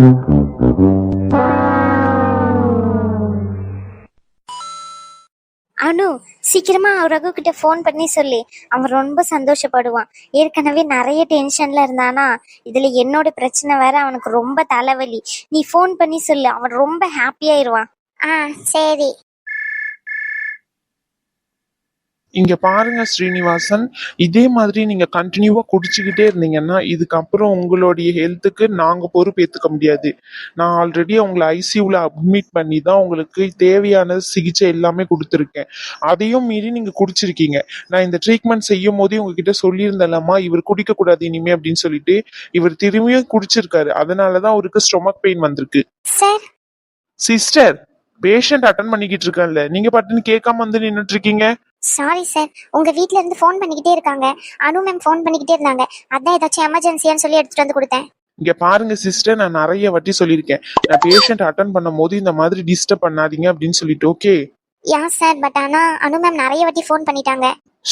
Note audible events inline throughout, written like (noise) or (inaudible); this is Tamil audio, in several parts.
அனு சீக்கிரமா ரகு கிட்ட ஃபோன் பண்ணி சொல்லி. அவன் ரொம்ப சந்தோஷப்படுவான். ஏற்கனவே நிறைய டென்ஷன்ல இருந்தானா? இதுல என்னோட பிரச்சனை வேற அவனுக்கு ரொம்ப தலைவலி. நீ ஃபோன் பண்ணி சொல்லு. அவன் ரொம்ப ஹாப்பியாயிருவான் ஆ சரி. இங்க பாருங்க ஸ்ரீனிவாசன் இதே மாதிரி நீங்க கண்டினியூவா குடிச்சுக்கிட்டே இருந்தீங்கன்னா இதுக்கப்புறம் உங்களுடைய ஹெல்த்துக்கு நாங்க பொறுப்பேத்துக்க முடியாது. நான் ஆல்ரெடி உங்களை ஐசியூல அட்மிட் பண்ணி தான் உங்களுக்கு தேவையான சிகிச்சை எல்லாமே கொடுத்துருக்கேன். அதையும் மீறி நீங்க குடிச்சிருக்கீங்க. நான் இந்த ட்ரீட்மெண்ட் செய்யும் போதே உங்ககிட்ட சொல்லியிருந்தேன்லம்மா இவர் குடிக்க கூடாது இனிமே அப்படின்னு சொல்லிட்டு இவர் திரும்பியும் குடிச்சிருக்காரு. அதனாலதான் அவருக்கு ஸ்டொமக் பெயின் வந்திருக்கு. சிஸ்டர் பேஷண்ட் அட்டன் பண்ணிக்கிட்டு இருக்கேன்ல. நீங்க பட்டுன்னு கேட்காம வந்து நின்னுட்டு இருக்கீங்க? சாரி சார் உங்க வீட்ல இருந்து ஃபோன் பண்ணிக்கிட்டே இருக்காங்க. அனு மேம் ஃபோன் பண்ணிக்கிட்டே இருந்தாங்க. அதான் ஏதாச்சும் எமர்ஜென்சியான்னு சொல்லி எடுத்துட்டு வந்து கொடுத்தேன். இங்க பாருங்க சிஸ்டர் நான் நிறைய வாட்டி சொல்லியிருக்கேன். நான் பேஷண்ட் அட்டன் பண்ணும் போது இந்த மாதிரி டிஸ்டர்ப் பண்ணாதீங்க அப்படின்னு சொல்லிட்டு ஓகே யா சார் பட் ஆனா அனு மேம் நிறைய வாட்டி ஃபோன் பண்ணிட்டாங்க.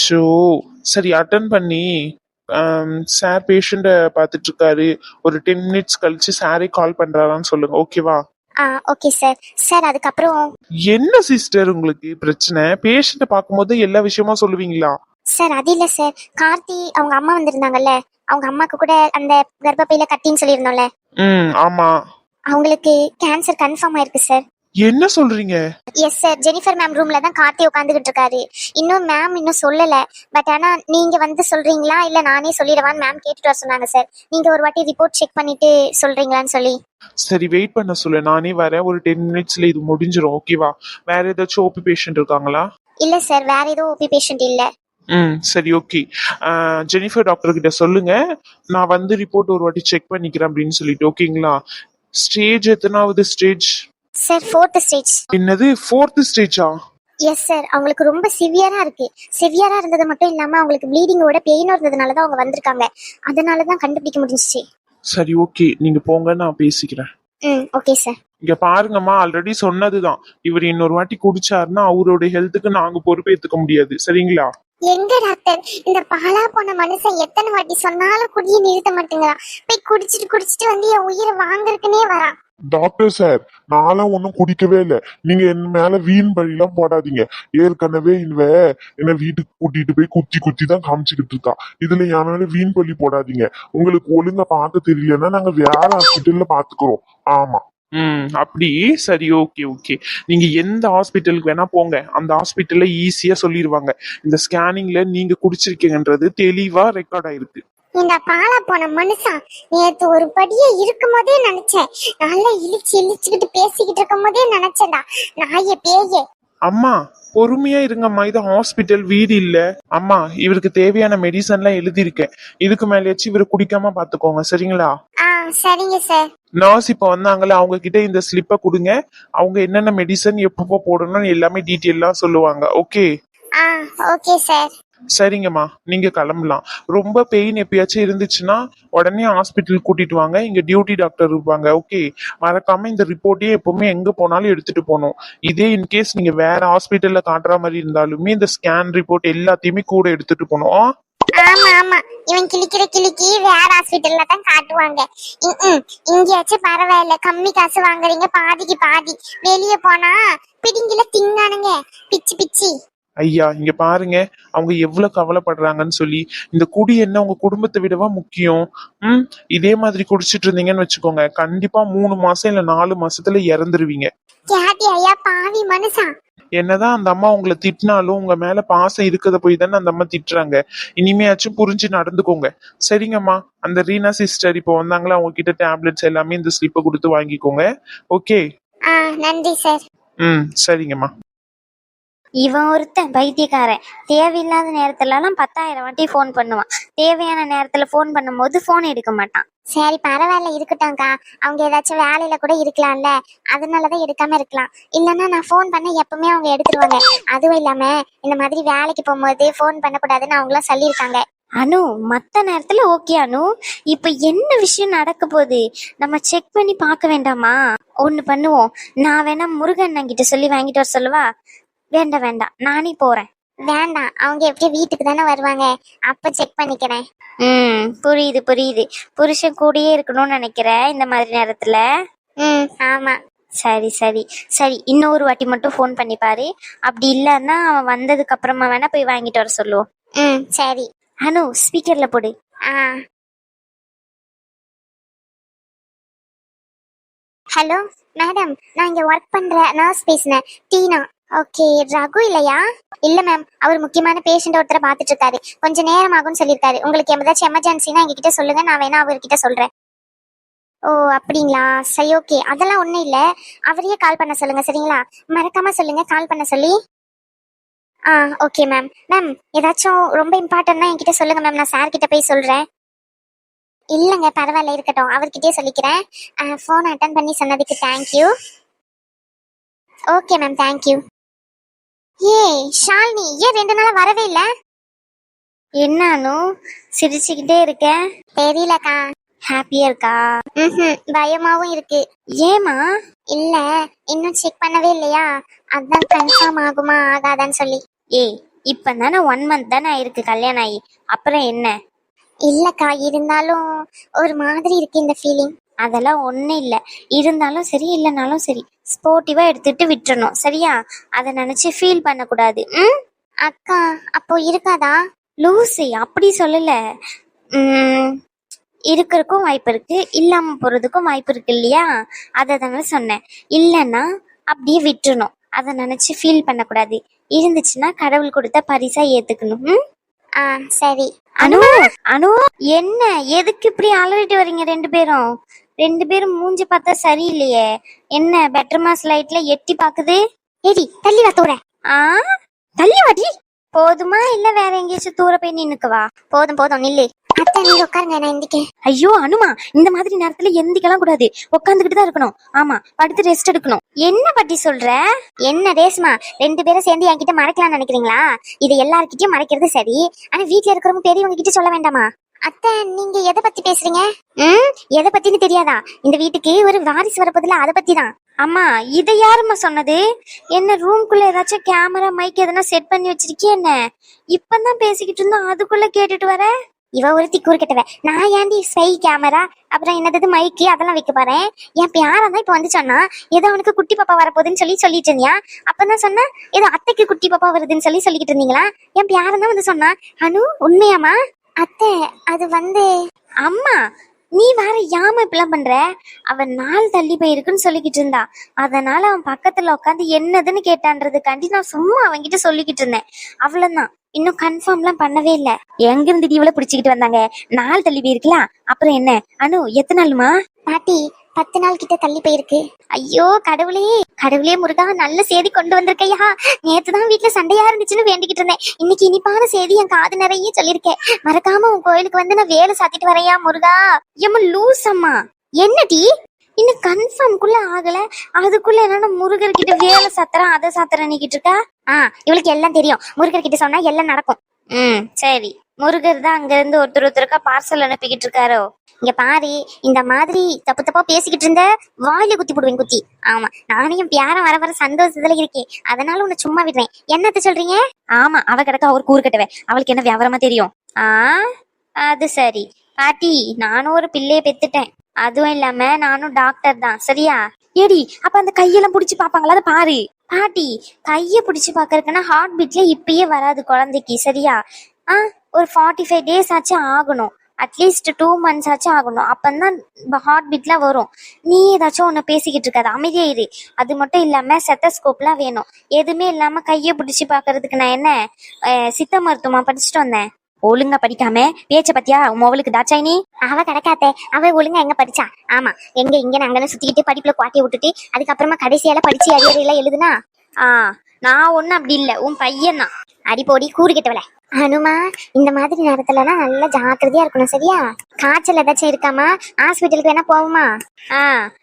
ஷோ சரி அட்டன் பண்ணி சார் பேஷண்ட்டை பார்த்துட்டு இருக்காரு. ஒரு டென் மினிட்ஸ் கழிச்சு சாரே கால் பண்றாரான்னு சொல்லுங்க ஓகேவா ஆ ஓகே சார் சார் அதுக்கப்புறம் என்ன சிஸ்டர் உங்களுக்கு பிரச்சனை? பேஷண்ட்டை பார்க்கும்போது எல்லா விஷயமா சொல்லுவீங்களா? சார் அது இல்ல சார் கார்த்தி அவங்க அம்மா வந்திருந்தாங்கல்ல. அவங்க அம்மாக்கு கூட அந்த கர்ப்பப்பையில கட்டின்னு சொல்லியிருந்தோம்ல. ம் ஆமா. அவங்களுக்கு கேன்சர் கன்ஃபார்ம் ஆயிருக்கு சார் என்ன சொல்றீங்க? எஸ் சார் ஜெனிஃபர் மேம் ரூம்ல தான் கார்த்தி உட்காந்துக்கிட்டு இருக்காரு. இன்னும் மேம் இன்னும் சொல்லல. பட் ஆனா நீங்க வந்து சொல்றீங்களா? இல்ல நானே சொல்லிடவான்னு மேம் கேட்டுட்டு வர சொன்னாங்க சார் நீங்க ஒரு வாட்டி ரிப்போர்ட் செக் பண்ணிட்டு சொல்றீங்களான்னு சொல்லி. சரி வெயிட் பண்ண சொல்லு. நானே வரேன். ஒரு டென் மினிட்ஸ்ல இது முடிஞ்சிரும். ஓகேவா வேற ஏதாச்சும் ஓபி பேஷண்ட் இருக்காங்களா? இல்ல சார் வேற ஏதோ ஓபி பேஷண்ட் இல்ல. ம் சரி ஓகே ஜெனிஃபர் டாக்டர் கிட்ட சொல்லுங்க. நான் வந்து ரிப்போர்ட் ஒரு வாட்டி செக் பண்ணிக்கிறேன் அப்படின்னு சொல்லிட்டு. ஓகேங்களா ஸ்டேஜ் எத்தனாவது ஸ்டேஜ் சார் ஃபோர்த் ஸ்டேஜ் என்னது? ஃபோர்த் ஸ்டேஜா எஸ் சார் அவங்களுக்கு ரொம்ப சிவியரா இருக்கு. சிவியரா இருந்தது மட்டும் இல்லாம அவங்களுக்கு ப்ளீடிங்கோட பெயின் இருந்ததுனால தான் அவங்க வந்திருக்காங்க. அதனால தான் கண்டுபிடிக்க முடிஞ்சிச்சு. சரி ஓகே நீங்க போங்க நான் பேசிக்கிறேன். ம் ஓகே சார் இங்க பாருங்கம்மா ஆல்ரெடி சொன்னதுதான். இவர் இன்னொரு வாட்டி குடிச்சாருன்னா அவரோட ஹெல்த்துக்கு நாங்க பொறுப்பேத்துக்க முடியாது. சரிங்களா? எங்க டாக்டர் இந்த பாலா போன மனுஷன் எத்தனை வாட்டி சொன்னாலும் குடிய நிறுத்த மாட்டேங்கிறான். போய் குடிச்சிட்டு குடிச்சிட்டு வந்து என் உயிரை வாங்குறதுக்குனே வரான். டாக்டர் சார் நான்லாம் ஒன்றும் குடிக்கவே இல்லை. நீங்க என் மேல வீண் பழிலாம் போடாதீங்க. ஏற்கனவே இவ என்ன வீட்டுக்கு கூட்டிட்டு போய் குத்தி குத்தி தான் காமிச்சுக்கிட்டு இருக்கா. இதுல என் மேல வீண் பழி போடாதீங்க. உங்களுக்கு ஒழுங்கா பார்க்க தெரியலன்னா நாங்க வேற ஹாஸ்பிட்டல்ல பாத்துக்கிறோம். ஆமா. ம் அப்படி? சரி ஓகே ஓகே நீங்க எந்த ஹாஸ்பிட்டலுக்கு வேணா போங்க. அந்த ஹாஸ்பிட்டல்ல ஈஸியா சொல்லிடுவாங்க இந்த ஸ்கேனிங்ல நீங்க குடிச்சிருக்கீங்கன்றது தெளிவா ரெக்கார்ட் ஆயிருக்கு. இந்த பாலா போன மனுஷன் நேத்து ஒரு படியே இருக்கும் போதே நினைச்சேன். நல்லா இழிச்சு இழிச்சுக்கிட்டு பேசிக்கிட்டு இருக்கும் போதே நினைச்சேன்டா. நாயே பேயே. அம்மா பொறுமையா இருங்கம்மா. இது ஹாஸ்பிட்டல் வீடு இல்ல. அம்மா இவருக்கு தேவையான மெடிசன்லாம் எழுதியிருக்கேன். இதுக்கு மேலேயாச்சும் இவரை குடிக்காம பாத்துக்கோங்க சரிங்களா? ஆ சரிங்க சார். நர்ஸ் இப்போ வந்தாங்கல்ல அவங்க கிட்ட இந்த ஸ்லிப்பை கொடுங்க. அவங்க என்னென்ன மெடிசன் எப்பப்போ போடணும்னு எல்லாமே டீட்டெயிலாம் சொல்லுவாங்க ஓகே ஆ ஓகே சார். சரிங்கம்மா நீங்கள் கிளம்பலாம். ரொம்ப பெயின் எப்பயாச்சும் இருந்துச்சுன்னா உடனே ஹாஸ்பிட்டல் கூட்டிட்டு வாங்க. இங்கே டியூட்டி டாக்டர் இருப்பாங்க. ஓகே மறக்காம இந்த ரிப்போர்ட்டே எப்பவுமே எங்கே போனாலும் எடுத்துட்டு போகணும். இதே இன்கேஸ் நீங்க வேற ஹாஸ்பிட்டலில் காட்டுற மாதிரி இருந்தாலுமே இந்த ஸ்கேன் ரிப்போர்ட் எல்லாத்தையுமே கூட எடுத்துட்டு போகணும். ஆமா ஆமா. இவன் கிளிக்கிற கிளிக்கி வேற ஹாஸ்பிட்டல்ல தான் காட்டுவாங்க. இங்கேயாச்சும் பரவாயில்ல. கம்மி காசு வாங்குறீங்க. பாதிக்கு பாதி. வெளியே போனா பிடிங்கில திங்கானுங்க பிச்சு பிச்சு. ஐயா இங்க பாருங்க. அவங்க எவ்வளவு கவலைப்படுறாங்கன்னு சொல்லி இந்த குடி என்ன உங்க குடும்பத்தை விடவா முக்கியம்? ம்? இதே மாதிரி குடிச்சிட்டு இருந்தீங்கன்னு வச்சுக்கோங்க. கண்டிப்பா மூணு மாசம் இல்ல நாலு மாசத்துல இறந்துருவீங்க. ஐயா பாவி என்னதான் அந்த அம்மா உங்களை திட்டினாலும் உங்க மேல பாசம் இருக்கத போய் தானே அந்த அம்மா திட்டுறாங்க. இனிமையாச்சும் புரிஞ்சு நடந்துக்கோங்க. சரிங்கம்மா. அந்த ரீனா சிஸ்டர் இப்போ வந்தாங்களா? அவங்க கிட்ட டேப்லெட்ஸ் எல்லாமே இந்த ஸ்லிப்பை கொடுத்து வாங்கிக்கோங்க. ஓகே நன்றி சார் ம் சரிங்கம்மா. இவன் ஒருத்தன் பைத்தியக்காரன். தேவையில்லாத நேரத்துலலாம் பத்தாயிரம் வாட்டி ஃபோன் பண்ணுவான். தேவையான நேரத்துல ஃபோன் பண்ணும்போது ஃபோன் எடுக்க மாட்டான். சரி பரவாயில்ல இருக்கட்டும்க்கா. அவங்க ஏதாச்சும் வேலையில கூட இருக்கலாம்ல. அதனாலதான் எடுக்காம இருக்கலாம். இல்லைன்னா நான் ஃபோன் பண்ண எப்பவுமே அவங்க எடுத்துருவாங்க. அதுவும் இல்லாம இந்த மாதிரி வேலைக்கு போகும்போது ஃபோன் பண்ணக்கூடாதுன்னு அவங்களாம் சொல்லியிருக்காங்க. அனு மத்த நேரத்துல ஓகே அனு. இப்ப என்ன விஷயம் நடக்க போகுது? நம்ம செக் பண்ணி பார்க்க வேண்டாமா? ஒண்ணு பண்ணுவோம். நான் வேணா முருகன் கிட்ட சொல்லி வாங்கிட்டு வர சொல்லவா? வேண்டாம் வேண்டாம் நானே போறேன். வேண்டாம் அவங்க எப்படி வீட்டுக்கு தானே வருவாங்க. அப்ப செக் பண்ணிக்கிறேன். ம் புரியுது புரியுது. புருஷன் கூடயே இருக்கணும்னு நினைக்கிறேன் இந்த மாதிரி நேரத்துல? ம் ஆமா. சரி சரி. சரி இன்னொரு வாட்டி மட்டும் ஃபோன் பண்ணி பாரு. அப்படி இல்லைன்னா அவன் வந்ததுக்கு அப்புறமா வேணா போய் வாங்கிட்டு வர சொல்லுவோம். ம் சரி. அனு ஸ்பீக்கர்ல போடு. ஆ. ஹலோ மேடம் நான் இங்க ஒர்க் பண்ற நர்ஸ் பேசினேன். டீனா? ஓகே ரகு இல்லையா? இல்ல மேம் அவர் முக்கியமான பேஷண்ட் ஒருத்தரை பாத்துட்டு இருக்காரு கொஞ்சம் நேரம் ஆகும்னு சொல்லியிருக்காரு. உங்களுக்கு ஏதாச்சும் எமர்ஜென்சினா எங்ககிட்ட சொல்லுங்க நான் வேணா அவர்கிட்ட சொல்றேன். ஓ அப்படிங்களா? சரி ஓகே அதெல்லாம் ஒண்ணும் இல்ல. அவரையே கால் பண்ண சொல்லுங்க சரிங்களா? மறக்காம சொல்லுங்க கால் பண்ண சொல்லி. ஆ ஓகே மேம் மேம் ஏதாச்சும் ரொம்ப இம்பார்ட்டன்ட்னா என்கிட்ட சொல்லுங்க மேம் நான் சார் கிட்ட போய் சொல்றேன். இல்லைங்க பரவாயில்ல இருக்கட்டும். அவர்கிட்டயே சொல்லிக்கிறேன். ஃபோன் அட்டன் பண்ணி சொன்னதுக்கு தேங்க்யூ ஓகே மேம் தேங்க்யூ ஏய் ஷாலினி ஏன் ரெண்டு நாளா வரவே இல்ல? என்ன அனு சிரிச்சுக்கிட்டே இருக்க? தெரியலக்கா. ஹாப்பியா இருக்கா? ம் பயமாவும் இருக்கு. ஏமா இல்ல இன்னும் செக் பண்ணவே இல்லையா? அதான் கன்ஃபார்ம் ஆகுமா ஆகாதான்னு சொல்லி. ஏய் இப்ப தானே ஒன் மந்த் தானே ஆயிருக்கு கல்யாணம் ஆகி. அப்புறம் என்ன? இல்லக்கா இருந்தாலும் ஒரு மாதிரி இருக்கு இந்த ஃபீலிங் அதெல்லாம் ஒன்றும் இல்லை. இருந்தாலும் சரி இல்லைனாலும் சரி ஸ்போர்ட்டிவாக எடுத்துட்டு விட்டுறணும். சரியா? அதை நினச்சி ஃபீல் பண்ணக்கூடாது. ம்? அக்கா அப்போ இருக்காதா? லூசி அப்படி சொல்லல. ம், இருக்கறதுக்கும் வாய்ப்பு இருக்கு இல்லாம போறதுக்கும் வாய்ப்பு இருக்கு இல்லையா? அதை தாங்க சொன்னேன். இல்லைன்னா அப்படியே விட்டுறணும். அதை நினைச்சு ஃபீல் பண்ணக்கூடாது. இருந்துச்சுன்னா கடவுள் கொடுத்த பரிசா ஏத்துக்கணும். ம்? ஆ சரி. அனு அனு என்ன? எதுக்கு இப்படி அலறிட்டு வரீங்க ரெண்டு பேரும்? ரெண்டு பேரும் மூஞ்சி பார்த்தா சரியில்லையே. என்ன பெட்டர் மாஸ் லைட்ல எட்டி பாக்குது? ஏடி தள்ளி வா தூர. ஆ? தள்ளி வாடி. போதுமா? இல்ல வேற எங்கேயாச்சும் தூர போய் நின்னுக்குவா போதும் போதும் நில்லு. அத்தை நீங்க உட்காருங்க நான் எந்திக்க ஐயோ அனுமா இந்த மாதிரி நேரத்துல எந்திக்கலாம் கூடாது. உட்காந்துக்கிட்டு தான் இருக்கணும். ஆமா படுத்து ரெஸ்ட் எடுக்கணும். என்ன பத்தி சொல்ற? என்ன ரேஸ்மா ரெண்டு பேரும் சேர்ந்து என்கிட்ட மறைக்கலாம்னு நினைக்கிறீங்களா? இது எல்லார்கிட்டயும் மறைக்கிறது சரி. ஆனா வீட்ல இருக்கிறவங்க பெரியவங்க கிட்ட சொல்ல வேண்டாமா? அத்தை நீங்க எதை பத்தி பேசுறீங்க? ம்? எதை பத்தின்னு தெரியாதா? இந்த வீட்டுக்கு ஒரு வாரிசு வரப்போதுல அதை பத்தி தான் அம்மா இதை யாரும்மா சொன்னது? என்ன ரூம்குள்ள ஏதாச்சும் கேமரா மைக் எதனா செட் பண்ணி வச்சிருக்கிய என்ன? இப்பதான் பேசிக்கிட்டு இருந்தோம் அதுக்குள்ள கேட்டுட்டு வர? இவ ஒருத்தி கூறுகிட்டவ நான் ஏன்டி ஸ்பை கேமரா அப்புறம் என்னது மைக்கு அதெல்லாம் வைக்க போறேன்? என் பேரா தான் இப்ப வந்து சொன்னா ஏதோ அவனுக்கு குட்டி பாப்பா வரப்போகுதுன்னு சொல்லி சொல்லிட்டு இருந்தியா? அப்பதான் சொன்னா ஏதோ அத்தைக்கு குட்டி பாப்பா வருதுன்னு சொல்லி சொல்லிக்கிட்டு இருந்தீங்களா? என் பேரன் தான் வந்து சொன்னா அனு உண்மையாமா அத்தை அது வந்து அம்மா நீ வேற யாம இப்படிலாம் பண்ற? அவன் நாள் தள்ளி போயிருக்குன்னு சொல்லிக்கிட்டு இருந்தா. அதனால அவன் பக்கத்துல உட்காந்து என்னதுன்னு கேட்டான்றதுக்காண்டி நான் சும்மா அவன்கிட்ட சொல்லிக்கிட்டு இருந்தேன். அவ்வளவுதான். இன்னும் கன்ஃபார்ம்லாம் பண்ணவே இல்ல. எங்க இருந்து இவ்வளவு பிடிச்சிக்கிட்டு வந்தாங்க? நாள் தள்ளி போயிருக்கலாம் அப்புறம் என்ன? அனு எத்தனை நாளுமா? பாட்டி பத்து நாள் கிட்ட தள்ளி போயிருக்கு. ஐயோ கடவுளே. கடவுளே முருகா நல்ல செய்தி கொண்டு வந்திருக்கையா. நேத்து தான் வீட்டுல சண்டையா இருந்துச்சுன்னு வேண்டிக்கிட்டு இருந்தேன். இன்னைக்கு இனிப்பான செய்தி என் காது நிறைய சொல்லியிருக்கேன் மறக்காம உன் கோயிலுக்கு வந்து நான் வேலை சாத்திட்டு வரையா முருகா? ஏம்மா லூஸ் அம்மா. என்னடி? இன்னும் கன்ஃபார்ம்குள்ள ஆகல. அதுக்குள்ள என்னன்னா முருகர் கிட்ட வேலை சாத்துறேன் அதை சாத்துறேன் நிக்கிட்டு இருக்கா? ஆ இவளுக்கு எல்லாம் தெரியும். முருகர் கிட்ட சொன்னா எல்லாம் நடக்கும். ம் சரி. முருகர் தான் அங்கேருந்து ஒருத்தர் ஒருத்தருக்கா பார்சல் அனுப்பிக்கிட்டு இருக்காரோ? இங்க பாரு இந்த மாதிரி தப்பு தப்பா பேசிக்கிட்டு இருந்த வாயில குத்தி போடுவேன் குத்தி. ஆமா நானும் என் வர வர சந்தோஷத்துல இருக்கேன். அதனால உன்னை சும்மா விடுறேன் என்னத்த சொல்றீங்க? ஆமா அவ கிடக்க அவர் கூறு கட்டுவேன். அவளுக்கு என்ன வியாபாரமா தெரியும்? ஆ அது சரி. பாட்டி நானும் ஒரு பிள்ளைய பெத்துட்டேன். அதுவும் இல்லாம நானும் டாக்டர் தான். சரியா? ஏடி அப்ப அந்த கையெல்லாம் புடிச்சு பாப்பாங்களா அதை பாரு. பாட்டி கைய புடிச்சு பாக்கறதுக்குன்னா ஹார்ட் பீட்ல இப்பயே வராது குழந்தைக்கு சரியா? ஆ ஒரு ஃபார்ட்டி ஃபைவ் டேஸ் ஆச்சும் ஆகணும் அட்லீஸ்ட் டூ மந்த்ஸ் ஆச்சும் ஆகணும். அப்பந்தான் ஹார்ட் பீட்லாம் வரும். நீ ஏதாச்சும் ஒன்று பேசிக்கிட்டு இருக்காது அமைதியா இரு. அது மட்டும் இல்லாமல் செத்தஸ்கோப்லாம் வேணும். எதுவுமே இல்லாமல் கையை பிடிச்சி பார்க்கறதுக்கு நான் என்ன சித்த மருத்துவமா படிச்சுட்டு வந்தேன். ஒழுங்கா படிக்காம பேச்ச பத்தியா? உன் மொபைலுக்கு தாச்சாயினி அவ கிடக்காத்தே. அவ ஒழுங்கா எங்க படிச்சா? ஆமா. எங்க இங்க அங்கன்னு சுத்திக்கிட்டு படிப்புல குவாட்டிய விட்டுட்டு அதுக்கப்புறமா கடைசியால படிச்சு அரியறையில எழுதுனா? ஆ நான் ஒண்ணும் அப்படி இல்ல. உன் பையன் தான் அடிப்போடி கூறுகிட்டவள அனுமா இந்த மாதிரி நேரத்துலலாம் நல்லா ஜாக்கிரதையா இருக்கணும் சரியா? காய்ச்சல் ஏதாச்சும் இருக்காமா? ஹாஸ்பிட்டலுக்கு வேணா போவோமா? ஆ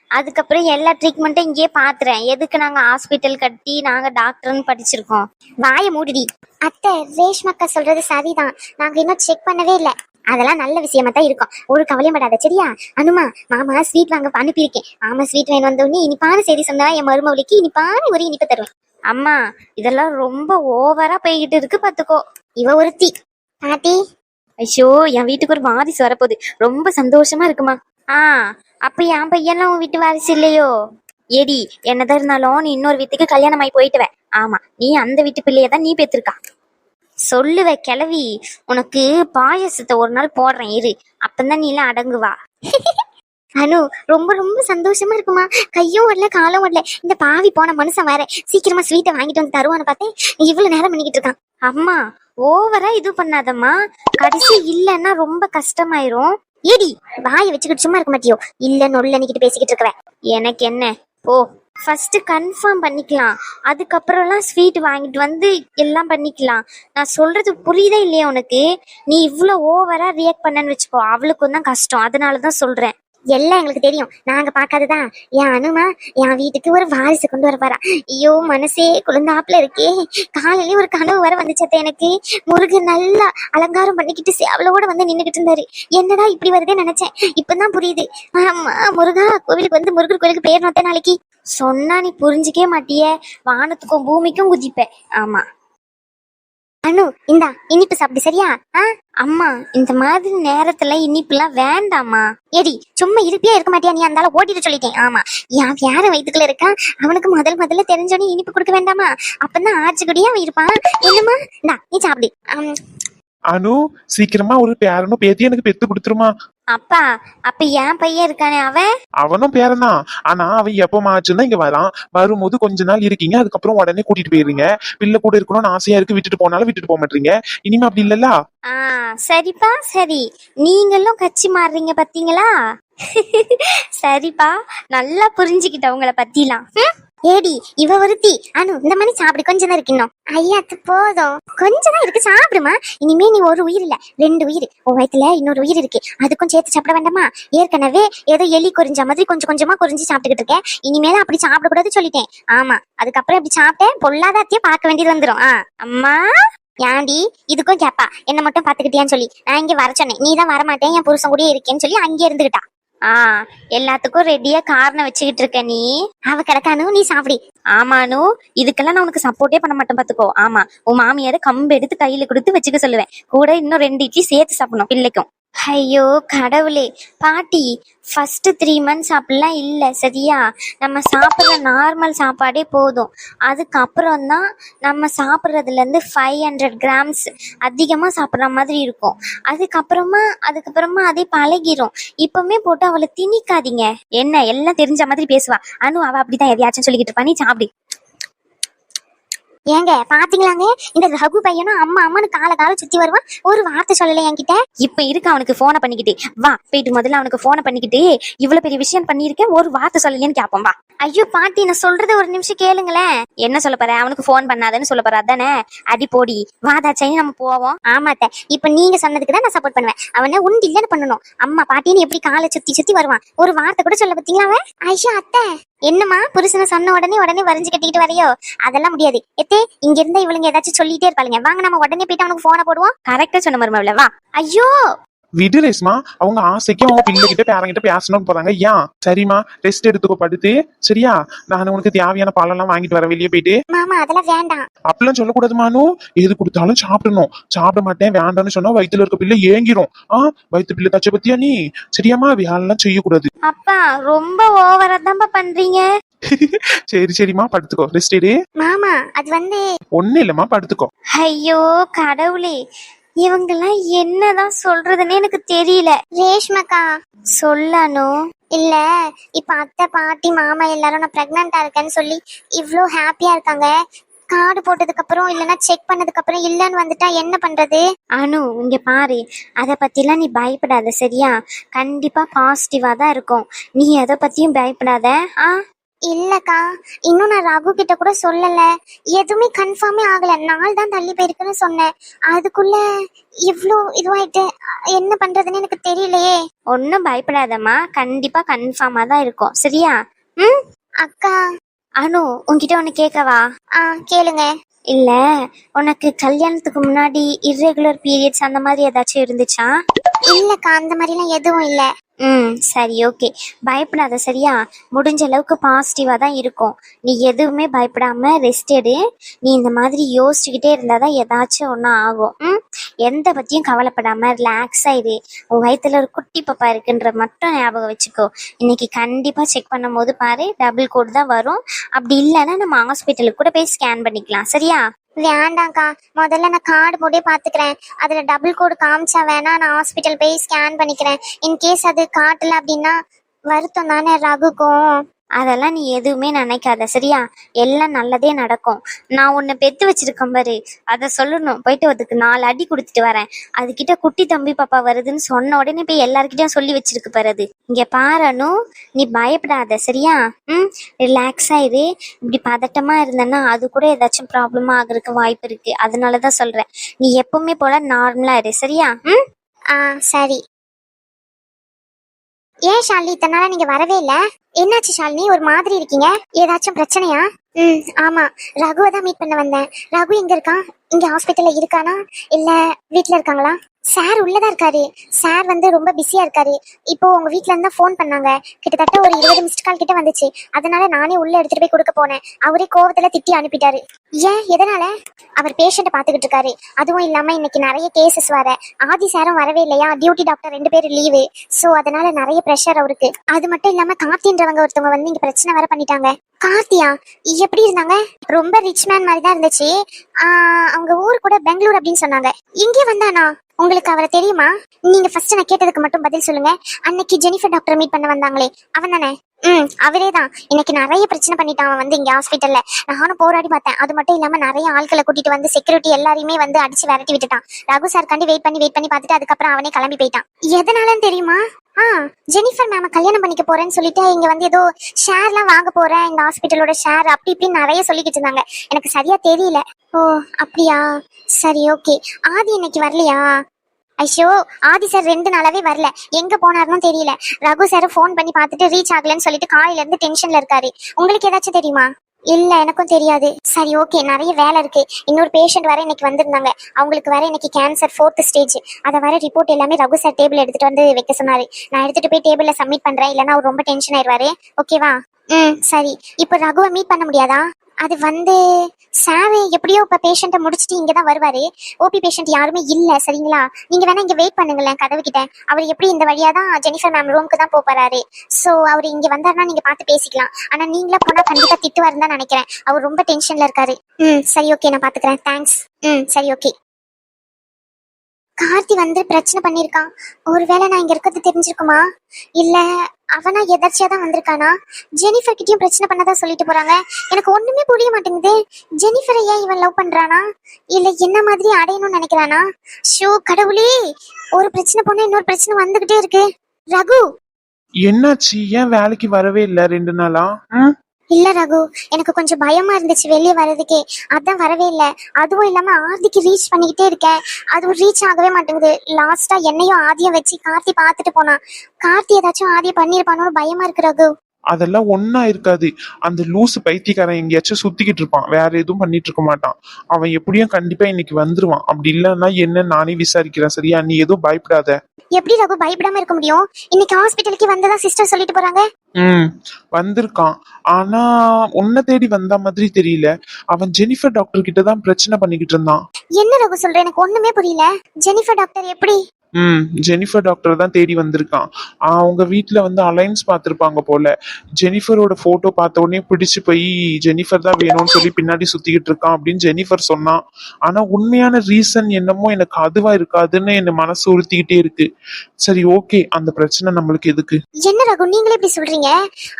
அதுக்கப்புறம் எல்லா ட்ரீட்மெண்ட்டும் இங்கேயே பாத்துறேன். எதுக்கு நாங்க ஹாஸ்பிட்டல் கட்டி நாங்க டாக்டர்னு படிச்சிருக்கோம்? வாயை மூடிடி. அத்தை ரேஷ்மக்கா சொல்றது சரிதான். நாங்க இன்னும் செக் பண்ணவே இல்ல. அதெல்லாம் நல்ல விஷயமா தான் இருக்கும். ஒரு கவலையும் படாத சரியா? அனுமா மாமா ஸ்வீட் வாங்க அனுப்பியிருக்கேன். மாமா ஸ்வீட் வேணும் வந்தோடனே இனிப்பான செய்தி சொன்னா என் மருமவளுக்கு இனிப்பான ஒரு இனிப்பு தருவேன் அம்மா இதெல்லாம் ரொம்ப ஓவரா போய்கிட்டு இருக்கு பாத்துக்கோ. இவ ஒருத்தி. பாட்டி. ஐயோ என் வீட்டுக்கு ஒரு வாரிசு வரப்போகுது. ரொம்ப சந்தோஷமா இருக்குமா? ஆ அப்ப என் பையன்லாம் உன் வீட்டு வாரிசு இல்லையோ? ஏடி என்னதான் இருந்தாலும் நீ இன்னொரு வீட்டுக்கு கல்யாணம் ஆகி போயிட்டுவ ஆமா நீ அந்த வீட்டு பிள்ளைய தான் நீ பெற்றிருக்கா சொல்லுவ கிளவி உனக்கு பாயசத்தை ஒரு நாள் போடுறேன் இரு. அப்பந்தான் நீ எல்லாம் அடங்குவா (laughs) அனு ரொம்ப ரொம்ப சந்தோஷமா இருக்குமா? கையும் வரல காலும் வரல இந்த பாவி போன மனுஷன் வேற. சீக்கிரமா ஸ்வீட்டை வாங்கிட்டு வந்து தருவான்னு பார்த்தேன். இவ்வளவு நேரம் பண்ணிக்கிட்டு இருக்கான். அம்மா ஓவரா இது பண்ணாதம்மா. கடைசி இல்லைன்னா ரொம்ப கஷ்டமாயிரும். ஏடி வாயை வச்சுக்கிட்டு சும்மா இருக்க மாட்டியோ? இல்ல நொல்லன்னிக்கிட்டு பேசிக்கிட்டு இருக்கிறேன் எனக்கு என்ன? ஓ ஃபர்ஸ்ட் கன்ஃபார்ம் பண்ணிக்கலாம். அதுக்கப்புறம்லாம் ஸ்வீட் வாங்கிட்டு வந்து எல்லாம் பண்ணிக்கலாம். நான் சொல்றது புரியுதா இல்லையா உனக்கு? நீ இவ்வளோ ஓவரா ரியாக்ட் பண்ணன்னு வச்சுக்கோ. அவளுக்கும் தான் கஷ்டம். அதனால தான் சொல்றேன். எல்லாம் எங்களுக்கு தெரியும். நாங்க பார்க்காததான் என் அனுமா என் வீட்டுக்கு ஒரு வாரிசு கொண்டு வரப்பாரா ஐயோ மனசே குழந்தாப்புல இருக்கே. காலையிலயே ஒரு கனவு வர வந்துச்சத்த எனக்கு. முருகன் நல்லா அலங்காரம் பண்ணிக்கிட்டு சேவலோட வந்து நின்னுகிட்டு இருந்தாரு. என்னடா இப்படி வருதே நினைச்சேன். இப்பதான் புரியுது. ஆமா முருகா கோவிலுக்கு வந்து முருகர் கோவிலுக்கு பேர் நோத்த நாளைக்கு. சொன்னா நீ புரிஞ்சுக்கவே மாட்டியே. வானத்துக்கும் பூமிக்கும் குதிப்ப. ஆமா. அனு இந்தா இனிப்பு சாப்பிடு சரியா? ஆ? அம்மா இந்த மாதிரி நேரத்துல இனிப்புலாம் வேண்டாமா எடி சும்மா இருப்பியா இருக்க மாட்டியா நீ? அந்தால ஓட்டிட்டு சொல்லிட்டேன். ஆமா. என் யார வயித்துக்குள்ள இருக்கா? அவனுக்கு முதல் முதல்ல தெரிஞ்சோடனே இனிப்பு கொடுக்க வேண்டாமா? அப்பதான் ஆச்சுக்குடியா அவன் இருப்பான். என்னம்மா? இந்தா நீ சாப்பிடு. அனு சீக்கிரமா ஒரு பேரனும் பேத்தி எனக்கு பெத்து கொடுத்துருமா. அப்பா அப்ப என் பையன் இருக்கானே அவன்? அவனும் பேரன்தான். ஆனா அவன் எப்ப மாச்சுன்னா இங்க வரான். வரும்போது கொஞ்ச நாள் இருக்கீங்க அதுக்கப்புறம் உடனே கூட்டிட்டு போயிருங்க. பிள்ளை கூட இருக்கணும்னு ஆசையா இருக்கு விட்டுட்டு போனாலும் விட்டுட்டு போக மாட்டீங்க. இனிமே அப்படி இல்லல்ல? ஆ சரிப்பா சரி. நீங்களும் கட்சி மாறுறீங்க பாத்தீங்களா? சரிப்பா நல்லா புரிஞ்சுக்கிட்ட உங்களை பத்திலாம். ம்? ஏடி இவ ஒருத்தி. அனு இந்த மாதிரி சாப்பிடு கொஞ்சம் தான் இருக்கு இன்னும். ஐயா அது போதும். கொஞ்சம் தான் இருக்கு சாப்பிடுமா? இனிமே நீ ஒரு உயிர் இல்ல ரெண்டு உயிர். உன் வயித்துல இன்னொரு உயிர் இருக்கு. அதுக்கும் சேர்த்து சாப்பிட வேண்டாமா? ஏற்கனவே ஏதோ எலி குறிஞ்ச மாதிரி கொஞ்சம் கொஞ்சமா குறிஞ்சு சாப்பிட்டுக்கிட்டு இருக்கேன். இனிமேல அப்படி சாப்பிடக்கூடாது சொல்லிட்டேன். ஆமா அதுக்கப்புறம் இப்படி சாப்பிட்டேன் பொல்லாதாத்தையே பார்க்க வேண்டியது வந்துடும் ஆ அம்மா? ஏண்டி இதுக்கும் கேப்பா. என்ன மட்டும் பாத்துக்கிட்டியான்னு சொல்லி. நான் இங்க வர சொன்னேன். நீ தான் வரமாட்டேன் என் புருஷன் கூட இருக்கேன்னு சொல்லி அங்கே இருந்துகிட்டா. ஆ எல்லாத்துக்கும் ரெடியா காரணம் வச்சுக்கிட்டு இருக்க நீ. அவ கிடக்கானு நீ சாப்பிடி. ஆமானு இதுக்கெல்லாம் நான் உனக்கு சப்போர்ட்டே பண்ண மாட்டேன் பாத்துக்கோ. ஆமா உன் மாமியார கம்பு எடுத்து கையில கொடுத்து வச்சுக்க சொல்லுவேன். கூட இன்னும் ரெண்டு இட்லி சேர்த்து சாப்பிடணும் பிள்ளைக்கும். ஐயோ கடவுளே. பாட்டி ஃபர்ஸ்ட் த்ரீ மந்த்ஸ் அப்படிலாம் இல்லை சரியா? நம்ம சாப்பிட்ற நார்மல் சாப்பாடே போதும். அதுக்கப்புறம் தான் நம்ம சாப்பிட்றதுலேருந்து ஃபைவ் ஹண்ட்ரட் கிராம்ஸ் அதிகமாக சாப்பிட்ற மாதிரி இருக்கும். அதுக்கப்புறமா அதுக்கப்புறமா அதே பழகிரும். இப்பவுமே போட்டு அவளை திணிக்காதீங்க. என்ன எல்லாம் தெரிஞ்ச மாதிரி பேசுவா. அனு அவ அப்படிதான் எதையாச்சும் சொல்லிக்கிட்டு இருப்பா. நீ சாப்பிடு. ஏங்க பாத்தீங்களாங்க? இந்த ரகு பையனும் அம்மா அம்மானு கால கால சுத்தி வருவான் ஒரு வார்த்தை சொல்லல என்கிட்ட. இப்ப இருக்கு அவனுக்கு போனை பண்ணிக்கிட்டு வா போயிட்டு முதல்ல அவனுக்கு போனை பண்ணிக்கிட்டு இவ்வளவு பெரிய விஷயம் பண்ணிருக்கேன் ஒரு வார்த்தை சொல்லலையேன்னு கேப்போம் வா. ஐயோ பாட்டி நான் சொல்றத ஒரு நிமிஷம் கேளுங்களேன். என்ன சொல்ல போற? அவனுக்கு போன் பண்ணாதன்னு சொல்ல போற அதானே? அடி போடி வாதாச்சைன்னு நம்ம போவோம். ஆமாத்த இப்ப நீங்க சொன்னதுக்கு தான் நான் சப்போர்ட் பண்ணுவேன். அவனை உண்டு இல்லன்னு பண்ணணும். அம்மா பாட்டின்னு எப்படி காலை சுத்தி சுத்தி வருவான். ஒரு வார்த்தை கூட சொல்ல பாத்தீங்களா அவன்? ஐயோ அத்தை. என்னம்மா புருஷனை சொன்ன உடனே உடனே வரைஞ்சு கட்டிக்கிட்டு வரையோ? அதெல்லாம் முடியாது. எத்தே இங்க இருந்தா இவளுங்க ஏதாச்சும் சொல்லிட்டே இருப்பாளுங்க. வாங்க நம்ம உடனே போயிட்டு அவனுக்கு போனை போடுவோம். கரெக்டா சொன்ன மருமவள வா. ஐயோ! விடு ரேஸ்மா அவங்க ஆசைக்கு அவங்க பிள்ளைகிட்ட பேரங்கிட்ட பேசணும்னு போறாங்க. ஏன் சரிம்மா. ரெஸ்ட் எடுத்துக்கோ படுத்து. சரியா? நான் உனக்கு தேவையான பாலெல்லாம் வாங்கிட்டு வரேன் வெளியே போயிட்டு. மாமா அதெல்லாம் வேண்டாம். அப்படிலாம் சொல்லக்கூடாது மானு. எது கொடுத்தாலும் சாப்பிடணும். சாப்பிட மாட்டேன் வேண்டாம்னு சொன்னா வயித்துல இருக்க பிள்ளை ஏங்கிரும். ஆ வயிற்று பிள்ளை தச்ச பத்தியா நீ? சரியாம்மா வேலைலாம் செய்யக்கூடாது. அப்பா ரொம்ப ஓவரா பண்றீங்க? (laughs) சரி சரிம்மா படுத்துக்கோ. ரெஸ்ட் எடு. மாமா அது வந்து ஒண்ணு இல்லம்மா படுத்துக்கோ. ஐயோ கடவுளே. இவங்கெல்லாம் என்னதான் சொல்றதுன்னு எனக்கு தெரியல. ரேஷ்மக்கா. சொல்லணும் இல்ல இப்ப அத்தை பாட்டி மாமா எல்லாரும் நான் பிரெக்னண்டா இருக்கேன்னு சொல்லி இவ்ளோ ஹாப்பியா இருக்காங்க. கார்டு போட்டதுக்கு அப்புறம் இல்லனா செக் பண்ணதுக்கு அப்புறம் இல்லன்னு வந்துட்டா என்ன பண்றது? அனு இங்க பாரு. அத பத்திலாம் நீ பயப்படாத சரியா? கண்டிப்பா பாசிட்டிவா தான் இருக்கும். நீ எதை பத்தியும் பயப்படாத ஆ? இல்லக்கா இன்னும் நான் ரகு கிட்ட கூட சொல்லல. எதுவுமே கன்ஃபார்மே ஆகல. நாள் தான் தள்ளி போயிருக்குன்னு சொன்னேன். அதுக்குள்ள இவ்ளோ இதுவாயிட்டு என்ன பண்றதுன்னு எனக்கு தெரியலையே. ஒன்னும் பயப்படாதம்மா. கண்டிப்பா கன்ஃபார்மா தான் இருக்கும். சரியா? ம்? அக்கா அனு உன்கிட்ட ஒன்னு கேட்கவா ஆ கேளுங்க. இல்ல உனக்கு கல்யாணத்துக்கு முன்னாடி இர்ரெகுலர் பீரியட்ஸ் அந்த மாதிரி ஏதாச்சும் இருந்துச்சா? இல்லக்கா அந்த மாதிரிலாம் எதுவும் இல்ல. ம் சரி ஓகே பயப்படாத சரியா? முடிஞ்ச அளவுக்கு பாசிட்டிவாக தான் இருக்கும். நீ எதுவுமே பயப்படாமல் ரெஸ்ட் எடு. நீ இந்த மாதிரி யோசிச்சுக்கிட்டே இருந்தால் தான் ஏதாச்சும் ஒன்றா ஆகும். ம் எந்த பற்றியும் கவலைப்படாமல் ரிலாக்ஸ் ஆயிடு உன் வயித்துல ஒரு குட்டி பாப்பா இருக்குன்ற மட்டும் ஞாபகம் வச்சுக்கோ. இன்னைக்கு கண்டிப்பாக செக் பண்ணும்போது பாரு டபுள் கோட் தான் வரும். அப்படி இல்லைன்னா நம்ம ஹாஸ்பிட்டலுக்கு கூட போய் ஸ்கேன் பண்ணிக்கலாம் சரியா? வேண்டாம்க்கா. முதல்ல நான் கார்டு போட்டே பார்த்துக்கிறேன். அதுல டபுள் கோடு காமிச்சா வேணா நான் ஹாஸ்பிட்டல் போய் ஸ்கேன் பண்ணிக்கிறேன். இன்கேஸ் அது காட்டல அப்படின்னா வருத்தம் தானே ரகுக்கும். அதெல்லாம் நீ எதுவுமே நினைக்காத சரியா? எல்லாம் நல்லதே நடக்கும். நான் உன்னை பெத்து வச்சிருக்கேன் பாரு. அதை சொல்லணும். போயிட்டு அதுக்கு நாலு அடி கொடுத்துட்டு வரேன். அதுகிட்ட குட்டி தம்பி பாப்பா வருதுன்னு சொன்ன உடனே போய் எல்லாருக்கிட்டையும் சொல்லி வச்சிருக்கு பாரு அது. இங்க பாரனு நீ பயப்படாத சரியா? ம் ரிலாக்ஸ் ஆயிரு இப்படி பதட்டமா இருந்தேன்னா அது கூட ஏதாச்சும் ப்ராப்ளமா ஆகுறதுக்கு வாய்ப்பு இருக்கு. அதனால தான் சொல்றேன். நீ எப்பவுமே போல நார்மலா இரு சரியா? ம்? ஆ சரி. ஏன் ஷாலினி இத்தனை நாளா நீங்க வரவே இல்ல? என்னாச்சு ஷாலினி? ஒரு மாதிரி இருக்கீங்க. ஏதாச்சும் பிரச்சனையா? ம் ஆமா. ரகுவை தான் மீட் பண்ண வந்தேன். ரகு எங்க இருக்கான்? இங்க ஹாஸ்பிட்டல்ல இருக்கானா? இல்ல வீட்ல இருக்காங்களா? சார் உள்ளதா இருக்காரு. சார் வந்து ரொம்ப பிஸியா இருக்காரு. இப்போ உங்க வீட்ல இருந்தா ஃபோன் பண்ணாங்க. கிட்டத்தட்ட ஒரு இருபது மிஸ்ட் கால் கிட்ட வந்துச்சு. அதனால நானே உள்ள எடுத்துட்டு போய் கொடுக்க போனேன். அவரே கோவத்துல திட்டி அனுப்பிட்டாரு. ஏன்? எதனால? அவர் பேஷண்ட்டை பாத்துக்கிட்டு இருக்காரு. அதுவும் இல்லாம இன்னைக்கு நிறைய கேசஸ் வர ஆதி சாரும் வரவே இல்லையா? டியூட்டி டாக்டர் ரெண்டு பேரும் லீவு சோ அதனால நிறைய ப்ரெஷர் அவருக்கு. அது மட்டும் இல்லாம கார்த்தின்றவங்க ஒருத்தவங்க வந்து இங்க பிரச்சனை வர பண்ணிட்டாங்க. கார்த்தியா எப்படி இருந்தாங்க? ரொம்ப ரிச் மேன் மாதிரி தான் இருந்துச்சு. அவங்க ஊர் கூட பெங்களூர் அப்படின்னு சொன்னாங்க. இங்கே வந்தானா? உங்களுக்கு அவரை தெரியுமா? நீங்க ஃபர்ஸ்ட் நான் கேட்டதுக்கு மட்டும் பதில் சொல்லுங்க. அன்னைக்கு ஜெனிஃபர் டாக்டர் மீட் பண்ண வந்தாங்களே. அவன் தானே? ம் அவரே தான். இன்னைக்கு நிறைய பிரச்சனை பண்ணிட்டான் அவன் வந்து இங்க ஹாஸ்பிட்டல்ல நானும் போராடி பார்த்தேன். அது மட்டும் இல்லாம நிறைய ஆட்களை கூட்டிட்டு வந்து செக்யூரிட்டி எல்லாரையுமே வந்து அடிச்சு விரட்டி விட்டுட்டான். ரகு சார் காண்டி வெயிட் பண்ணி வெயிட் பண்ணி பார்த்துட்டு அதுக்கப்புறம் அவனே கிளம்பி போயிட்டான். எதனாலன்னு தெரியுமா? ஆ ஜெனிஃபர் மேம கல்யாணம் பண்ணிக்க போறேன்னு சொல்லிட்டு இங்க வந்து ஏதோ ஷேர்லாம் வாங்க போறேன். இந்த ஹாஸ்பிட்டலோட ஷேர் அப்படி இப்படின்னு நிறைய சொல்லிக்கிட்டு இருந்தாங்க. எனக்கு சரியா தெரியல. ஓ அப்படியா? சரி ஓகே ஆதி இன்னைக்கு வரலையா? ஐயோ ஆதி சார் ரெண்டு நாளாவே வரல. எங்க போனாருன்னு தெரியல. ரகு சார் ஃபோன் பண்ணி பார்த்துட்டு ரீச் ஆகலன்னு சொல்லிட்டு காலையில இருந்து டென்ஷன்ல இருக்காரு. உங்களுக்கு ஏதாச்சும் தெரியுமா? இல்ல எனக்கும் தெரியாது. சரி ஓகே நிறைய வேலை இருக்கு. இன்னொரு பேஷண்ட் வர இன்னைக்கு வந்திருந்தாங்க. அவங்களுக்கு வர இன்னைக்கு கேன்சர் ஃபோர்த் ஸ்டேஜ் அதை வர ரிப்போர்ட் எல்லாமே ரகு சார் டேபிள் எடுத்துட்டு வந்து வைக்க சொன்னாரு. நான் எடுத்துட்டு போய் டேபிள்ல சப்மிட் பண்றேன். இல்லைன்னா அவர் ரொம்ப டென்ஷன் ஆயிடுவாரு. ஓகேவா ம் சரி. இப்போ ரகுவை மீட் பண்ண முடியாதா? அது வந்து சார் எப்படியோ இப்போ பேஷண்ட்டை முடிச்சுட்டு இங்கே தான் வருவார் ஓபி பேஷண்ட் யாருமே இல்லை சரிங்களா? நீங்கள் வேணால் இங்கே வெயிட் பண்ணுங்களேன் கதவுக்கிட்ட. அவர் எப்படி இந்த வழியா தான் ஜெனிஃபர் மேம் ரூமுக்கு தான் போகிறாரு ஸோ அவர் இங்கே வந்தாருன்னா நீங்கள் பார்த்து பேசிக்கலாம். ஆனால் நீங்களே போனால் கண்டிப்பாக திட்டுவாருன்னு தான் நினைக்கிறேன். அவர் ரொம்ப டென்ஷனில் இருக்காரு. ம் சரி ஓகே நான் பார்த்துக்கிறேன். தேங்க்ஸ் ம் சரி ஓகே கார்த்தி வந்து பிரச்சனை பண்ணிருக்கான் ஒருவேளை நான் இங்க இருக்கிறது தெரிஞ்சிருக்குமா? இல்ல அவனா எதர்ச்சியா தான் வந்திருக்கானா? ஜெனிஃபர் கிட்டயும் பிரச்சனை பண்ணதா சொல்லிட்டு போறாங்க. எனக்கு ஒண்ணுமே புரிய மாட்டேங்குது. ஜெனிஃபரை ஏன் இவன் லவ் பண்றானா? இல்ல என்ன மாதிரி அடையணும்னு நினைக்கிறானா? ஷோ கடவுளே! ஒரு பிரச்சனை போனா இன்னொரு பிரச்சனை வந்துகிட்டே இருக்கு. ரகு! என்னாச்சு? ஏன் வேலைக்கு வரவே இல்லை ரெண்டு நாளா? ம்? இல்ல ரகு எனக்கு கொஞ்சம் பயமா இருந்துச்சு வெளியே வர்றதுக்கே. அதான் வரவே இல்ல. அதுவும் இல்லாம ஆதிக்கு ரீச் பண்ணிக்கிட்டே இருக்கேன் அதுவும் ரீச் ஆகவே மாட்டேங்குது. லாஸ்டா என்னையும் ஆதியும் வச்சு கார்த்தி பார்த்துட்டு போனான் கார்த்தி ஏதாச்சும் ஆதியை பண்ணிருப்பானோன்னு பயமா இருக்கு ரகு. அதெல்லாம் ஒண்ணா இருக்காது. அந்த லூசு பைத்தியக்காரன் எங்கேயாச்சும் சுத்திக்கிட்டு இருப்பான். வேற எதுவும் பண்ணிட்டு இருக்க மாட்டான். அவன் எப்படியும் கண்டிப்பா இன்னைக்கு வந்துருவான். அப்படி இல்லைன்னா என்ன நானே விசாரிக்கிறேன் சரியா? நீ எதுவும் பயப்படாத. எப்படி ரகு பயப்படாம இருக்க முடியும்? இன்னைக்கு ஹாஸ்பிட்டலுக்கு வந்ததா சிஸ்டர் சொல்லிட்டு போறாங்க? ம். வந்திருக்கான். ஆனா உன்னை தேடி வந்த மாதிரி தெரியல. அவன் ஜெனிஃபர் டாக்டர் கிட்ட தான் பிரச்சனை பண்ணிக்கிட்டு இருந்தான். என்ன ரகு சொல்ற? எனக்கு ஒண்ணுமே புரியல. ஜெனிஃபர் டாக்டர் எப்படி? ம் ஜெனிஃபர் டாக்டர் தான் தேடி வந்திருக்கான். அவங்க வீட்டில் வந்து அலைன்ஸ் பார்த்திருப்பாங்க போல. ஜெனிஃபரோட ஃபோட்டோ பார்த்த உடனே பிடிச்சு போய் ஜெனிஃபர் தான் வேணும்னு சொல்லி பின்னாடி சுற்றிக்கிட்டு இருக்கான் அப்படின்னு ஜெனிஃபர் சொன்னான். ஆனா உண்மையான ரீசன் என்னமோ எனக்கு அதுவாக இருக்காதுன்னு என் மனசு உறுத்திக்கிட்டே இருக்கு. சரி ஓகே அந்த பிரச்சனை நம்மளுக்கு எதுக்கு? என்ன ரகு நீங்களே இப்படி சொல்றீங்க?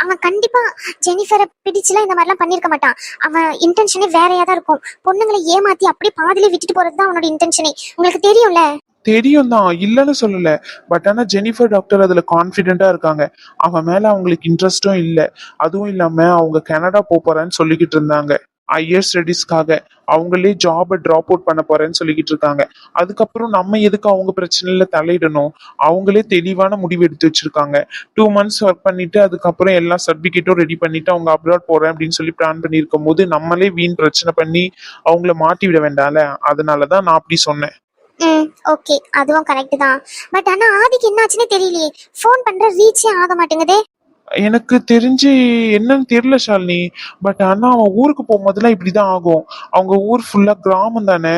அவன் கண்டிப்பா ஜெனிஃபரை பிடிச்சுலாம் இந்த மாதிரிலாம் பண்ணிருக்க மாட்டான். அவன் இன்டென்ஷனே வேறையா தான் இருக்கும். பொண்ணுங்களை ஏமாத்தி அப்படியே பாதியிலே விட்டுட்டு போறது தான் அவனோட இன்டென்ஷனே உங்களுக்கு தெரியும்ல? தெரியும் தான் இல்லைன்னு சொல்லல. பட் ஆனா ஜெனிஃபர் டாக்டர் அதுல கான்பிடென்ட்டா இருக்காங்க. அவன் மேல அவங்களுக்கு இன்ட்ரெஸ்டும் இல்லை. அதுவும் இல்லாம அவங்க கனடா போப் போறேன்னு சொல்லிக்கிட்டு இருந்தாங்க. ஹையர் ஸ்டடீஸ்க்காக அவங்களே ஜாபை ட்ராப் அவுட் பண்ண போறேன்னு சொல்லிக்கிட்டு இருக்காங்க. அதுக்கப்புறம் நம்ம எதுக்கு அவங்க பிரச்சனையில தலையிடணும்? அவங்களே தெளிவான முடிவு எடுத்து வச்சிருக்காங்க. டூ மந்த்ஸ் ஒர்க் பண்ணிட்டு அதுக்கப்புறம் எல்லா சர்டிபிகேட்டும் ரெடி பண்ணிட்டு அவங்க அப்ராட் போறேன் அப்படின்னு சொல்லி பிளான் பண்ணியிருக்கும் போது நம்மளே வீண் பிரச்சனை பண்ணி அவங்கள மாட்டி விட வேண்டாம்ல. அதனாலதான் நான் அப்படி சொன்னேன். ம் ஓகே அதுவும் கரெக்ட் தான். பட் ஆனா ஆதிக்கு என்னாச்சுன்னு தெரியலையே. ஃபோன் பண்ற ரீச்சே ஆக மாட்டேங்குதே. எனக்கு தெரிஞ்சு என்னன்னு தெரியல ஷாலினி. பட் ஆனா அவன் ஊருக்கு போகும்போதெல்லாம் இப்படிதான் ஆகும். அவங்க ஊர் ஃபுல்லா கிராமம் தானே.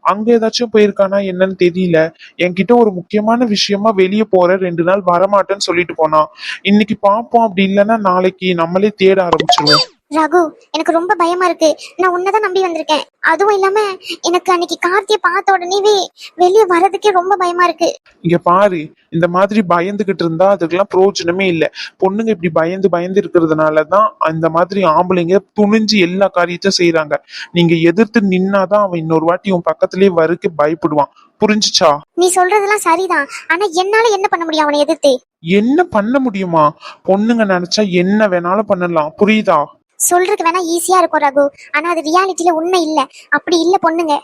அங்க ஏதாச்சும் போயிருக்கானா என்னன்னு தெரியல. என்கிட்ட ஒரு முக்கியமான விஷயமா வெளியே போற ரெண்டு நாள் வரமாட்டேன்னு சொல்லிட்டு போனான். இன்னைக்கு பார்ப்போம் அப்படி இல்லைன்னா நாளைக்கு நம்மளே தேட ஆரம்பிச்சிருவோம். ரகு எனக்கு ரொம்ப பயமா இருக்கு. நான் உன்னதான் நம்பி வந்திருக்கேன். அதுவும் இல்லாம எனக்கு அன்னைக்கு கார்த்தியை பார்த்த உடனேவே வெளியே வர்றதுக்கே ரொம்ப பயமா இருக்கு. இங்க பாரு இந்த மாதிரி பயந்துகிட்டு இருந்தா அதுக்கெல்லாம் பிரயோஜனமே இல்ல. பொண்ணுங்க இப்படி பயந்து பயந்து இருக்கிறதுனாலதான் அந்த மாதிரி ஆம்பளைங்க துணிஞ்சு எல்லா காரியத்தையும் செய்யறாங்க நீங்க எதிர்த்து நின்னாதான் அவன் இன்னொரு வாட்டி உன் பக்கத்திலேயே வரைக்கும் பயப்படுவான். புரிஞ்சுச்சா? நீ சொல்றதெல்லாம் சரிதான். ஆனா என்னால என்ன பண்ண முடியும் அவனை எதிர்த்து? என்ன பண்ண முடியுமா? பொண்ணுங்க நினைச்சா என்ன வேணாலும் பண்ணலாம். புரியுதா? சொல்றதுக்கு வேணா ஈஸியா இருக்கும் ரகு. ஆனா அது ரியாலிட்டியில உண்மை இல்ல. அப்படி இல்ல பொண்ணுங்க.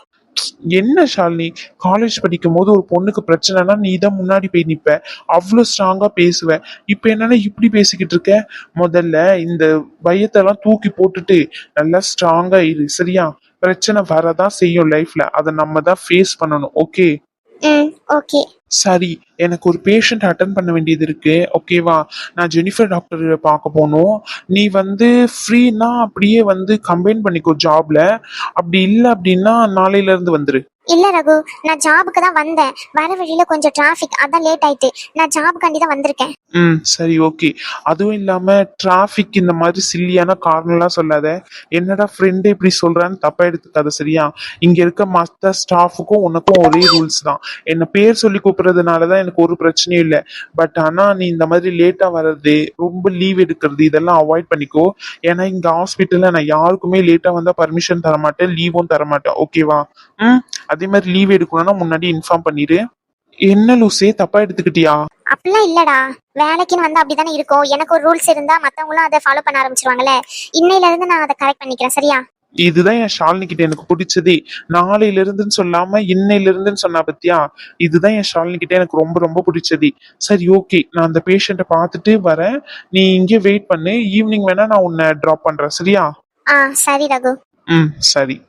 என்ன ஷாலினி? காலேஜ் படிக்கும் போது ஒரு பொண்ணுக்கு பிரச்சனைனா நீ தான் முன்னாடி போய் நிப்ப. அவ்வளவு ஸ்ட்ராங்கா பேசுவ. இப்ப என்னன்னா இப்படி பேசிக்கிட்டு இருக்க? முதல்ல இந்த பயத்தெல்லாம் தூக்கி போட்டுட்டு நல்லா ஸ்ட்ராங்கா இரு சரியா? பிரச்சனை வரதான் செய்யும் லைஃப்ல அதை நம்ம தான் ஃபேஸ் பண்ணணும் ஓகே ம் ஓகே சரி எனக்கு ஒரு பேஷண்ட் அட்டன் பண்ண வேண்டியது இருக்கு. ஓகேவா நான் ஜெனிஃபர் டாக்டர் பார்க்க போகணும் நீ வந்து ஃப்ரீனா அப்படியே வந்து கம்பைன் பண்ணிக்கோ ஜாப்ல அப்படி இல்லை அப்படின்னா நாளையில இருந்து வந்துரு. இல்ல ரகு நான் ஜாபுக்கு தான் வந்தேன். வர வழியில கொஞ்சம் டிராஃபிக் அதான் லேட் ஆயிட்டு. நான் ஜாபுக்காண்டி தான் வந்திருக்கேன். ம் சரி ஓகே அதுவும் இல்லாம டிராஃபிக் இந்த மாதிரி சில்லியான காரணம்லாம் சொல்லாத. என்னடா ஃப்ரெண்டு இப்படி சொல்றான்னு தப்பா எடுத்துக்காத சரியா? இங்க இருக்க மற்ற ஸ்டாஃபுக்கும் உனக்கும் ஒரே ரூல்ஸ் தான். என்ன பேர் சொல்லி கூப்பிடுறதுனால தான் எனக்கு ஒரு பிரச்சனையும் இல்லை. பட் ஆனா நீ இந்த மாதிரி லேட்டா வர்றது ரொம்ப லீவ் எடுக்கிறது இதெல்லாம் அவாய்ட் பண்ணிக்கோ. ஏன்னா இங்க ஹாஸ்பிட்டல்ல நான் யாருக்குமே லேட்டா வந்தா பர்மிஷன் தர மாட்டேன் லீவும் தர மாட்டேன் ஓகேவா ம்? அதே மாதிரி லீவ் எடுக்கணும்னா முன்னாடி இன்ஃபார்ம் பண்ணிடு என்ன லூசே? தப்பா எடுத்துக்கிட்டியா? அப்படிலாம் இல்லடா. வேலைக்குன்னு வந்தா அப்படிதானே இருக்கும். எனக்கு ஒரு ரூல்ஸ் இருந்தா மத்தவங்களும் அதை ஃபாலோ பண்ண ஆரம்பிச்சிருவாங்கல்ல. இன்னையில இருந்து நான் அதை கரெக்ட் பண்ணிக்கிறேன் சரியா? இதுதான் என் ஷாலினி கிட்ட எனக்கு பிடிச்சதே. நாளையில இருந்துன்னு சொல்லாம இன்னையில இருந்துன்னு சொன்னா பத்தியா? இதுதான் என் ஷாலினி கிட்ட எனக்கு ரொம்ப ரொம்ப பிடிச்சது. சரி ஓகே நான் அந்த பேஷண்ட்டை பார்த்துட்டு வரேன். நீ இங்கே வெயிட் பண்ணு. ஈவினிங் வேணா நான் உன்னை ட்ராப் பண்றேன் சரியா? ஆ சரி ரகு. ம் சரி.